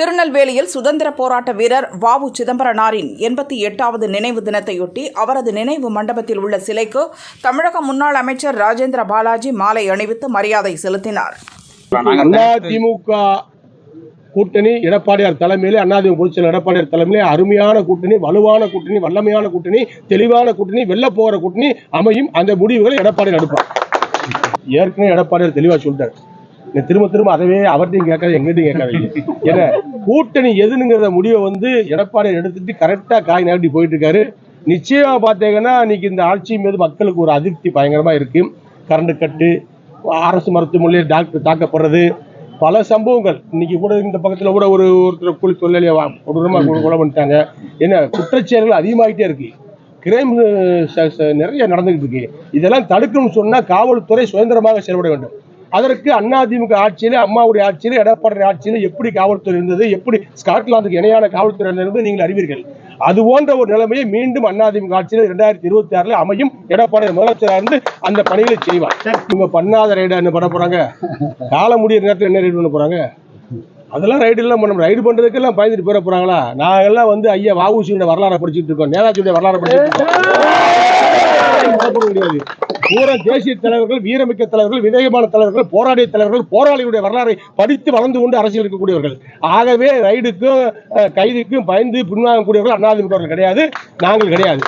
திருநெல்வேலியில் சுதந்திர போராட்ட வீரர் வாவு சிதம்பரனாரின் எண்பத்தி எட்டாவது நினைவு தினத்தையொட்டி அவரது நினைவு மண்டபத்தில் உள்ள சிலைக்கு தமிழக முன்னாள் அமைச்சர் ராஜேந்திர பாலாஜி மாலை அணிவித்து மரியாதை செலுத்தினார். அண்ணா திமுக கூட்டணி எடப்பாடியார் தலைமையிலே அதிமுக பொதுச் செயலர் எடப்பாடியார் தலைமையிலே அருமையான கூட்டணி வலுவான கூட்டணி வல்லமையான கூட்டணி தெளிவான கூட்டணி வெல்ல போகிற கூட்டணி அமையும். அந்த முடிவுகளை எடப்பாடி எடுப்பார். ஏற்கனவே எடப்பாடியார் தெளிவா சொல்லிட்டார். திரும்ப திரும்ப அதவே அவர்கிட்டையும் கேட்காது எங்கிட்டையும் கேட்காதீங்க ஏன்னா கூட்டணி எதுனுங்கிற முடிவை வந்து எடப்பாடியை எடுத்துட்டு கரெக்டா காய் நகட்டி போயிட்டு இருக்காரு நிச்சயமா பார்த்தீங்கன்னா இன்னைக்கு இந்த ஆட்சி மீது மக்களுக்கு ஒரு அதிருப்தி பயங்கரமா இருக்கு. கரண்ட் கட்டு அரசு மருத்துவமனையில் டாக்டர் தாக்கப்படுறது. பல சம்பவங்கள். இன்னைக்கு கூட இந்த பக்கத்துல கூட ஒரு ஒருத்தர் கூலி தொழிலாளியை வா- கொடூரமா கொலை பண்ணிட்டாங்க. என்ன குற்றச்செயல்கள் அதிகமாகிட்டே இருக்கு. கிரைம் நிறைய நடந்துகிட்டு இருக்கு. இதெல்லாம் தடுக்கணும்னு சொன்னா காவல்துறை சுதந்திரமாக செயல்பட வேண்டும். அதற்கு அதிமுக ஆட்சியில அம்மாவுடைய ஆட்சியில எடப்பாடி ஆட்சியில எப்படி காவல்துறை இருந்தது எப்படி ஸ்காட்லாந்துக்கு இணையான காவல்துறை இருந்தது நீங்கள் அறிவீர்கள். அது போன்ற ஒரு நிலைமையை மீண்டும் அதிமுக ஆட்சியில் இரண்டாயிரத்தி இருபத்தி ஆறுல அமையும். எடப்பாடி முதலமைச்சராக இருந்து அந்த பணிகளை செய்வார். இவங்க பண்ணாத ரைடு என்ன பண்ண போறாங்க? கால முடியிற நேரத்தில் என்ன ரைடு பண்ண போறாங்க? அதெல்லாம் ரைடு எல்லாம் பண்ண ரைடு பண்றதுக்கெல்லாம் பயந்துட்டு போயிட போறாங்களா? நாங்கெல்லாம் வந்து ஐயா வாவுசியோட வரலாறு படிச்சுட்டு இருக்கோம். நேதாஜியோட வரலாறு படிச்சுட்டு இருக்கோம். மறக்க முடியாது. பூரா தேசிய தலைவர்கள் வீரமிக்க தலைவர்கள் விதயமான தலைவர்கள் போராடிய தலைவர்கள் போராளிகளுடைய வரலாறை படித்து வளர்ந்து கொண்டு அரசியல் இருக்கக்கூடியவர்கள். ஆகவே ரைடுக்கும் கைதுக்கும் பயந்து பின்வாங்கக்கூடியவர்கள் அண்ணாதிமுகவர்கள் கிடையாது நாங்கள் கிடையாது.